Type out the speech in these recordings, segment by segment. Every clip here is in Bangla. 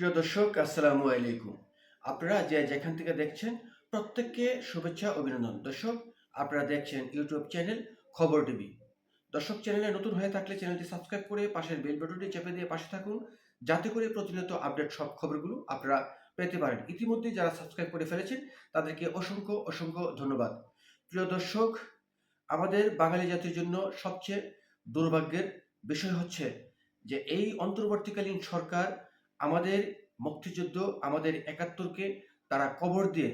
প্রিয় দর্শক, আসসালামু আলাইকুম। আপনারা যে যেখান থেকে দেখছেন, প্রত্যেককে শুভেচ্ছা, অভিনন্দন। দর্শক, আপনারা দেখছেন ইউটিউব চ্যানেল খবর টিভি। দর্শক চ্যানেলে নতুন হয়ে থাকলে চ্যানেলটি সাবস্ক্রাইব করে পাশের বেল বাটনটি চেপে দিয়ে পাশে থাকুন, যাতে করে প্রতিনিয়ত আপডেট সব খবরগুলো আপনারা পেতে পারেন। ইতিমধ্যে যারা সাবস্ক্রাইব করে ফেলেছেন, তাদেরকে অসংখ্য অসংখ্য ধন্যবাদ। প্রিয় দর্শক, আমাদের বাঙালি জাতির জন্য সবচেয়ে দুর্ভাগ্যের বিষয় হচ্ছে যে এই অন্তর্বর্তীকালীন সরকার আমাদের মুক্তিযুদ্ধ আমাদের একাত্তরকে তারা কবর দিয়ে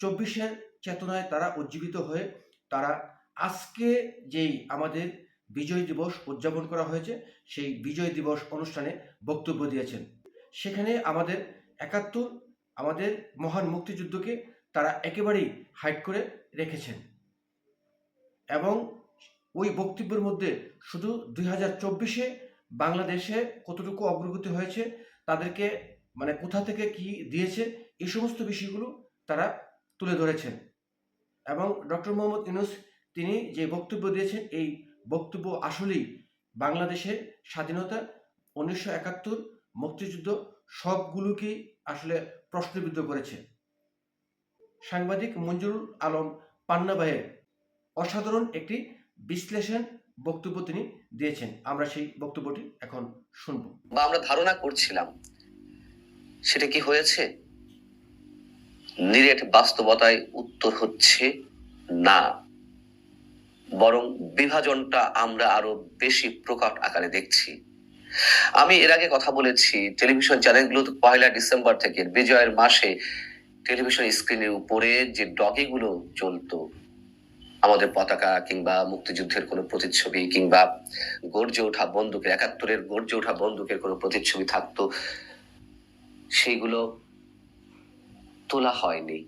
চব্বিশের চেতনায় তারা উজ্জীবিত হয়ে তারা আজকে যেই আমাদের বিজয় দিবস উদযাপন করা হয়েছে, সেই বিজয় দিবস অনুষ্ঠানে বক্তব্য দিয়েছেন। সেখানে আমাদের একাত্তর আমাদের মহান মুক্তিযুদ্ধকে তারা একেবারেই হাইড করে রেখেছেন। এবং ওই বক্তব্যের মধ্যে শুধু দুই হাজার চব্বিশে বাংলাদেশে কতটুকু অগ্রগতি হয়েছে তাদেরকে মানে কোথা থেকে কি দিয়েছে, এই সমস্ত বিষয়গুলো তারা তুলে ধরেছেন। এবং ডক্টর মোহাম্মদ ইউনুস তিনি যে বক্তব্য দিয়েছেন, এই বক্তব্য আসলেই বাংলাদেশের স্বাধীনতা, উনিশশো একাত্তর মুক্তিযুদ্ধ সবগুলোকেই আসলে প্রশ্নবিদ্ধ করেছে। সাংবাদিক মঞ্জুরুল আলম পান্না ভাইয়ের অসাধারণ একটি বিশ্লেষণ বক্তব্য তিনি দিয়েছেন। আমরা সেই বক্তব্যটি এখন শুনব। বা আমরা ধারণা করছিলাম, সেটা কি হয়েছে? নিরেট বাস্তবতায় উত্তর হচ্ছে না। বরং বিভাজনটা আমরা আরও বেশি প্রকট আকারে দেখছি। আমি এর আগে কথা বলেছি, টেলিভিশন চ্যানেলগুলো পয়লা ডিসেম্বর থেকে বিজয়ের মাসে টেলিভিশন স্ক্রিনের উপরে যে ডগিগুলো চলতো আমাদের পতাকা কিংবা মুক্তিযুদ্ধের কোনো প্রতিচ্ছবি কিংবা গর্জে ওঠা বন্দুকের, একাত্তরের গর্জে ওঠা বন্দুকের কোনো প্রতিচ্ছবি থাকতো সেইগুলো তোলা হয়নি।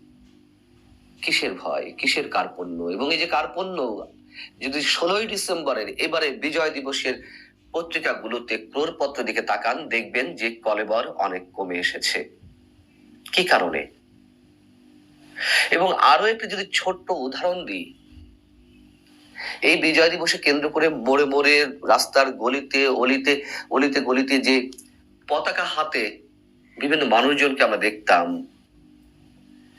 কিসের ভয়? কিসের কার্পণ্য? এবং এই যে কার্পণ্য, যদি ষোলোই ডিসেম্বরের এবারে বিজয় দিবসের পত্রিকাগুলোতে ক্রোরপত্র দিকে তাকান, দেখবেন যে কলেবর অনেক কমে এসেছে। কি কারণে? এবং আরও একটি যদি ছোট্ট উদাহরণ দিই এই বিজয় দিবসে কেন্দ্র করে মোড়ে মোড়ে রাস্তার গলিতে, অলিতে অলিতে গলিতে যে পতাকা হাতে বিভিন্ন মানুষজনকে আমরা দেখতাম,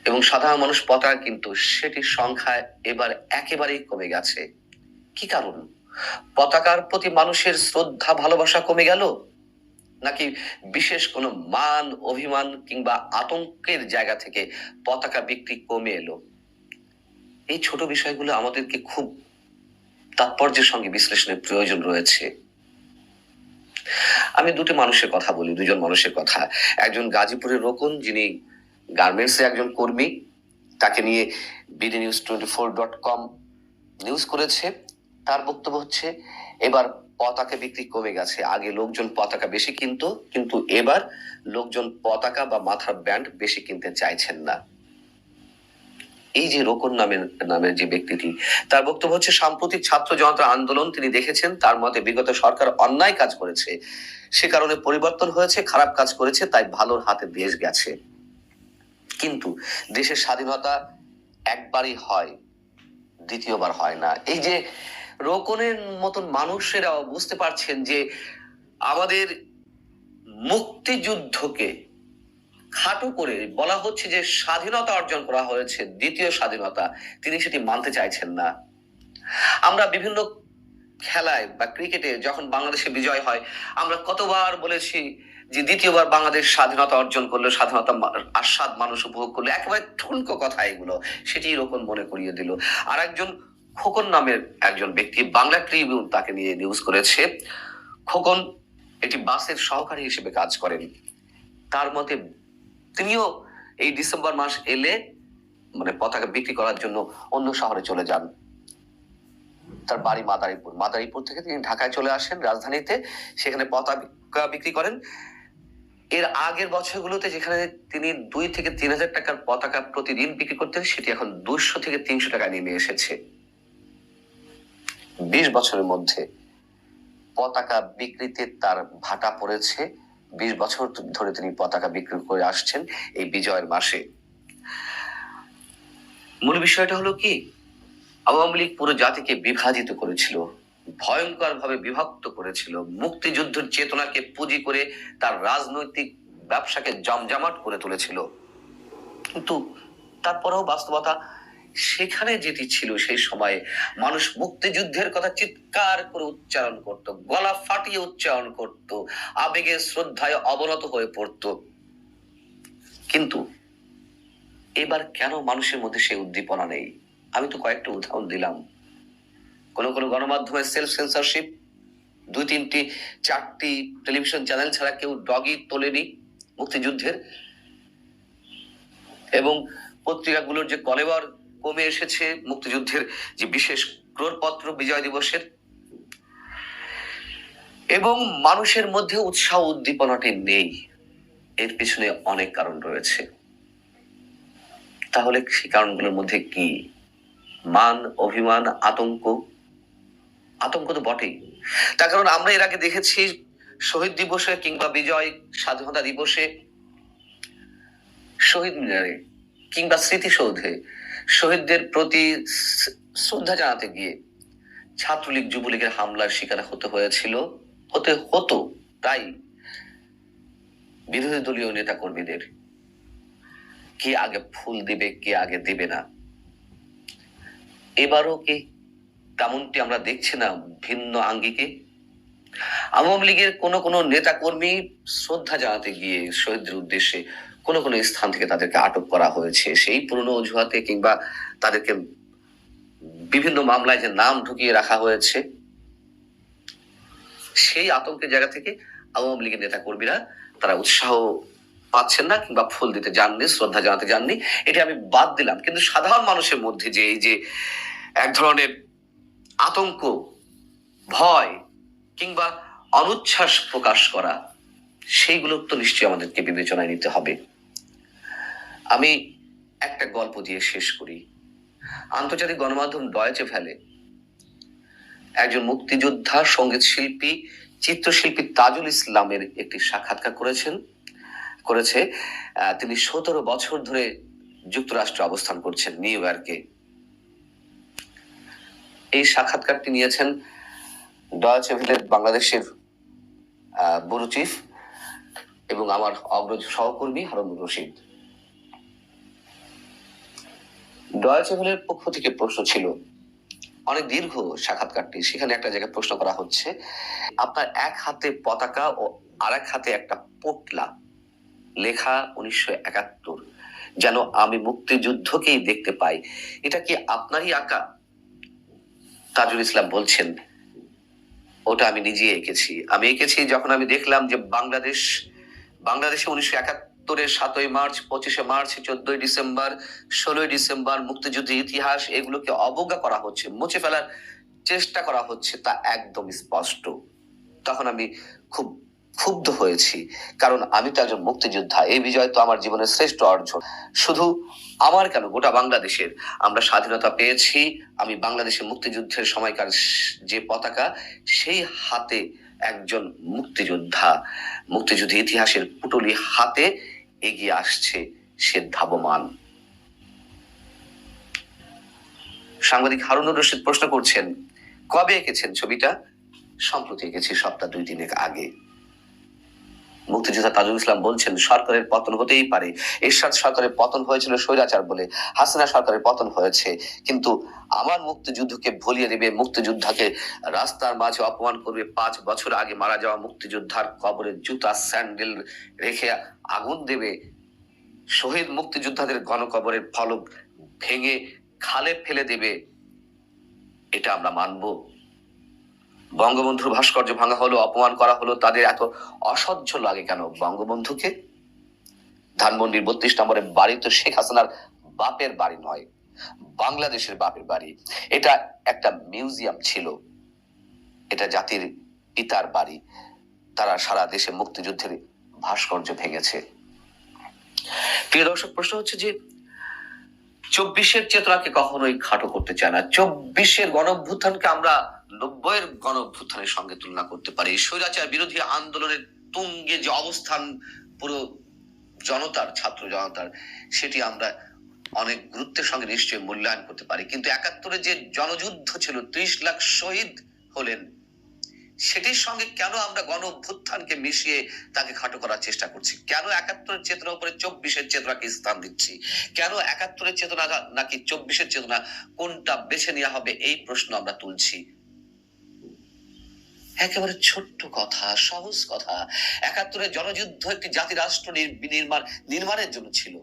এবং সাধারণ মানুষ পতাকা কিন্তু সেটির সংখ্যা এবার একেবারেই কমে গেছে। কি কারণ? পতাকার প্রতি মানুষের শ্রদ্ধা, ভালোবাসা কমে গেল? নাকি বিশেষ কোনো মান, অভিমান কিংবা আতঙ্কের জায়গা থেকে পতাকা বিক্রি কমে এলো? এই ছোট বিষয়গুলো আমাদেরকে খুব তাৎপর্যের সঙ্গে বিশ্লেষণের প্রয়োজন রয়েছে। আমি দুটি মানুষের কথা বলি, দুজন মানুষের কথা। একজন গাজীপুরের রোকন, যিনি গার্মেন্টস একজন কর্মী, তাকে নিয়ে BD news twenty four dot com news করেছে। তার বক্তব্য হচ্ছে, এবার পতাকা বিক্রি কমে গেছে। আগে লোকজন পতাকা বেশি কিনতো, কিন্তু এবার লোকজন পতাকা বা মাথার ব্যান্ড বেশি কিনতে চাইছেন না। এই যে রোকন নামের নামের যে ব্যক্তিটি, তার বক্তব্য হচ্ছে, সাম্প্রতিক ছাত্র জনতা আন্দোলন তিনি দেখেছেন, তার মতে বিগত সরকার অন্যায় কাজ করেছে। সে কারণে পরিবর্তন হয়েছে, খারাপ কাজ করেছে, তাই ভালোর হাতে দেশ গেছে। কিন্তু দেশের স্বাধীনতা একবারই হয়, দ্বিতীয়বার হয় না। এই যে রোকনের মতন মানুষেরাও বুঝতে পারছেন যে আমাদের মুক্তিযুদ্ধকে খাটো করে বলা হচ্ছে যে স্বাধীনতা অর্জন করা হয়েছে, দ্বিতীয় স্বাধীনতা। তিনি সেটি মানতে চাইছেন না। আমরা বিভিন্ন খেলায় বা ক্রিকেটে যখন বাংলাদেশে বিজয় হয়, আমরা কতবার বলেছি যে দ্বিতীয়বার বাংলাদেশ স্বাধীনতা অর্জন করল, স্বাধীনতা আস্বাদ মানুষ উপভোগ করল। একেবারে ঠুনকো কথা এগুলো। সেটি এরকম মনে করিয়ে দিল। আর একজন খোকন নামের একজন ব্যক্তি বাংলা ট্রিবিউন তাকে নিয়ে নিউজ করেছে। খোকন একটি বাসের সহকারী হিসেবে কাজ করেন। তার মতে তিনিও এই ডিসেম্বর মাস এলে মানে পতাকা বিক্রি করার জন্য অন্য শহরে চলে যান। তার বাড়ি মাদারীপুর। মাদারীপুর থেকে তিনি ঢাকায় চলে আসেন রাজধানীতে। সেখানে পতাকা বিক্রি করেন। এর আগের বছরগুলোতে যেখানে তিনি দুই থেকে তিন হাজার টাকার পতাকা প্রতিদিন বিক্রি করতেন, সেটি এখন দুশো থেকে তিনশো টাকা নেমে এসেছে। বিশ বছরের মধ্যে পতাকা বিক্রিতে তার ভাটা পড়েছে। বিশ বছর ধরে তিনি পতাকা বিক্রি করে আসছেন এই বিজয়ের মাসে। মূল বিষয়টা হলো কি? আওয়ামী লীগ পুরো জাতিকে বিভাজিত করেছিল ভয়ঙ্কর ভাবে বিভক্ত করেছিল, মুক্তিযুদ্ধের চেতনাকে পুঁজি করে তার রাজনৈতিক ব্যবসাকে জমজমাট করে তুলেছিল। কিন্তু তারপরেও বাস্তবতা সেখানে যেটি ছিল সেই সময়ে মানুষ মুক্তিযুদ্ধের কথা চিৎকার করে উচ্চারণ করত, গলা ফাটিয়ে উচ্চারণ করত আবেগে শ্রদ্ধায় অবনত হয়ে পড়তো। কিন্তু এবার কেন মানুষের মধ্যে সেই উদ্দীপনা নেই? আমি তো কয়েকটা উদাহরণ দিলাম। কোন কোন গণমাধ্যমে সেলফ সেন্সরশিপ দুই তিনটি, চারটি টেলিভিশন চ্যানেল ছাড়া কেউ ডগি তোলেনি মুক্তিযুদ্ধের। এবং পত্রিকাগুলোর যে কলেবর কমে এসেছে মুক্তিযুদ্ধের যে বিশেষ ক্রোড়পত্র বিজয় দিবসের। এবং মানুষের মধ্যে উৎসাহ উদ্দীপনাটি নেই। এর পিছনে অনেক কারণ রয়েছে। তাহলে সেই কারণগুলোর মধ্যে কি? মান, অভিমান, আতঙ্ক? আতঙ্ক তো বটেই। তার কারণ আমরা এর আগে দেখেছি শহীদ দিবসে কিংবা বিজয় স্বাধীনতা দিবসে শহীদ মিনারে কিংবা স্মৃতিসৌধে শহীদদের প্রতি শ্রদ্ধা জানাতে গিয়ে ছাত্রলীগ যুবলীগের হামলার শিকার হতে হয়েছিল, হতে হতো, তাই বিরোধী দলীয় নেতা কর্মীদের কে আগে ফুল দিবে, কে আগে দিবে না। এবারও কি তেমনটি আমরা দেখছি না ভিন্ন আঙ্গিকে? আওয়ামী লীগের কোন কোন নেতা কর্মী শ্রদ্ধা জানাতে গিয়ে শহীদদের উদ্দেশ্যে কোন কোনো স্থান থেকে তাদেরকে আটক করা হয়েছে। সেই পুরনো অজুহাতে কিংবা তাদেরকে বিভিন্ন মামলায় যে নাম ঢুকিয়ে রাখা হয়েছে, সেই আতঙ্কের জায়গা থেকে আওয়ামী লীগের নেতা কর্মীরা তারা উৎসাহ পাচ্ছেন না কিংবা ফুল দিতে যাননি, শ্রদ্ধা জানাতে যাননি। এটা আমি বাদ দিলাম। কিন্তু সাধারণ মানুষের মধ্যে যে এই যে এক ধরনের আতঙ্ক, ভয় কিংবা অনুচ্ছ্বাস প্রকাশ করা, সেইগুলো তো নিশ্চয়ই আমাদেরকে বিবেচনায় নিতে হবে। আমি একটা গল্প দিয়ে শেষ করি। আন্তর্জাতিক গণমাধ্যম ডয়েচে ফেলে। একজন মুক্তিযোদ্ধা সংগীত শিল্পী চিত্রশিল্পী তাজুল ইসলামের একটি সাক্ষাৎকার করেছেন। করেছে তিনি সতেরো বছর ধরে যুক্তরাষ্ট্রে অবস্থান করছেন নিউ ইয়র্কে। এই সাক্ষাৎকারটি নিয়েছেন ডয়েচে ভেলের বাংলাদেশের আহ, ব্যুরো চিফ এবং আমার অগ্রজ সহকর্মী হারুনুর রশিদ। ডয়েচে ভেলের পক্ষ থেকে প্রশ্ন ছিল, অনেক দীর্ঘ সাক্ষাৎকারটি, সেখানে একটা জায়গায় প্রশ্ন করা হচ্ছে, আপনার এক হাতে পতাকা ও আরেক হাতে একটা পোটলা, লেখা উনিশশো একাত্তর, যেন আমি মুক্তিযুদ্ধকেই দেখতে পাই, এটা কি আপনারই আঁকা? তাজুল ইসলাম বলছেন, ওটা আমি নিজে এঁকেছি। আমি এঁকেছি যখন আমি দেখলাম যে বাংলাদেশ, বাংলাদেশে উনিশশো একাত্তর একাত্তরের সাতই মার্চ, পঁচিশে মার্চ, চোদ্দই ডিসেম্বর, ষোলোই ডিসেম্বর মুক্তিযুদ্ধের ইতিহাস এগুলোকে অবজ্ঞা করা হচ্ছে, মুছে ফেলার চেষ্টা করা হচ্ছে তা একদম স্পষ্ট। তখন আমি খুব ক্ষুব্ধ হয়েছি, কারণ আমি তো একজন মুক্তিযোদ্ধা, এই বিজয় তো আমার জীবনের শ্রেষ্ঠ অর্জন। শুধু আমার কেন, গোটা বাংলাদেশের আমরা স্বাধীনতা পেয়েছি, আমি বাংলাদেশের মুক্তিযুদ্ধের সময়কার যে পতাকা, সেই হাতে একজন মুক্তিযোদ্ধা, মুক্তিযুদ্ধ ইতিহাসের পুটলি হাতে এগিয়ে আসছে সে ধাবমান। সাংবাদিক হারুনুর রশিদ প্রশ্ন করছেন, কবে এঁকেছেন ছবিটা? সম্প্রতি এঁকেছি সপ্তাহ দুই দিনের আগে। মুক্তিযোদ্ধা তাজুল ইসলাম বলছেন, সরকারের পতন হতেই পারে। এরশাদ সরকারের পতন হয়েছিল স্বৈরাচার বলে, হাসিনা সরকারের পতন হয়েছে। কিন্তু আমার মুক্তিযুদ্ধকে ভুলিয়ে দেবে, মুক্তিযোদ্ধাকে রাস্তার মাঝে অপমান করবে, পাঁচ বছর আগে মারা যাওয়া মুক্তিযোদ্ধার কবরে জুতা, স্যান্ডেল রেখে আগুন দেবে। শহীদ মুক্তিযোদ্ধাদের গণকবরের ফলক ভেঙে খালে ফেলে দেবে। এটা আমরা মানবো। বঙ্গবন্ধুর ভাস্কর্য ভাঙা হলো, অপমান করা হলো, তাদের এত অসহ্য লাগে কেন? বঙ্গবন্ধুকে? ধানমন্ডির বত্রিশ নম্বরের বাড়ি তো শেখ হাসিনার বাপের বাড়ি নয়, বাংলাদেশের বাপের বাড়ি। এটা একটা মিউজিয়াম ছিল, এটা জাতির পিতার বাড়ি। তারা সারা দেশে মুক্তিযুদ্ধের ভাস্কর্য ভেঙেছে। প্রিয় দর্শক, প্রশ্ন হচ্ছে যে, চব্বিশের চেতনাকে কখনোই খাটো করতে চায় না। চব্বিশের গণভ্যুত্থানকে আমরা নব্বইয়ের গণভ্যুত্থানের সঙ্গে তুলনা করতে পারি। স্বৈরাচার বিরোধী আন্দোলনের তুঙ্গে যে অবস্থান পুরো জনতার, ছাত্র জনতার, সেটি আমরা অনেক গুরুত্বের সঙ্গে নিশ্চয়ই মূল্যায়ন করতে পারি। কিন্তু একাত্তরে যে জনযুদ্ধ ছিল, ত্রিশ লাখ শহীদ হলেন, সেটির সঙ্গে কেন আমরা গণ অভ্যুত্থানকে মিশিয়ে তাকে খাটো করার চেষ্টা করছি? কেন একাত্তরের চেতনার উপরে চব্বিশের চেতনাকে স্থান দিচ্ছি? কেন একাত্তরের চেতনা নাকি চব্বিশের চেতনা কোনটা বেছে নেওয়া হবে? এই প্রশ্ন আমরা তুলছি। একেবারে ছোট্ট কথা, সহজ কথা। একাত্তরের জনযুদ্ধ একটি জাতি রাষ্ট্র নির্মাণ, নির্মাণের জন্য ছিল।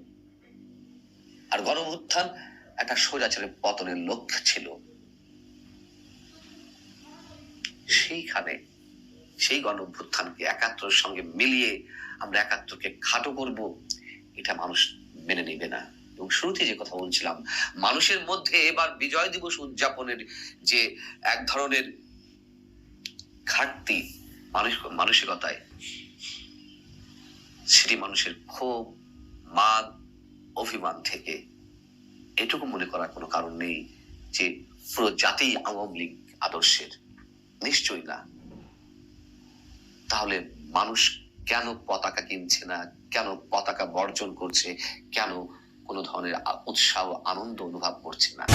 আর গণভুত্থান একটা স্বৈরাচারের পতনের লক্ষ্য ছিল। সেইখানে সেই গণ অভ্যুত্থানকে একাত্তরের সঙ্গে মিলিয়ে আমরা একাত্তরকে খাটো করব, এটা মানুষ মেনে নেবে না। এবং শুরুতে যে কথা বলছিলাম, মানুষের মধ্যে এবার বিজয় দিবস উদযাপনের যে এক ধরনের ঘাটতি মানুষ মানসিকতায়। সেটি মানুষের ক্ষোভ মান অভিমান থেকে এটুকু মনে করার কোনো কারণ নেই যে পুরো জাতি আওয়ামী লীগ আদর্শের। নিশ্চয়ই না। তাহলে মানুষ কেন পতাকা কিনছে না? কেন পতাকা বর্জন করছে? কেন কোনো ধরনের উৎসাহ, আনন্দ অনুভব করছে না?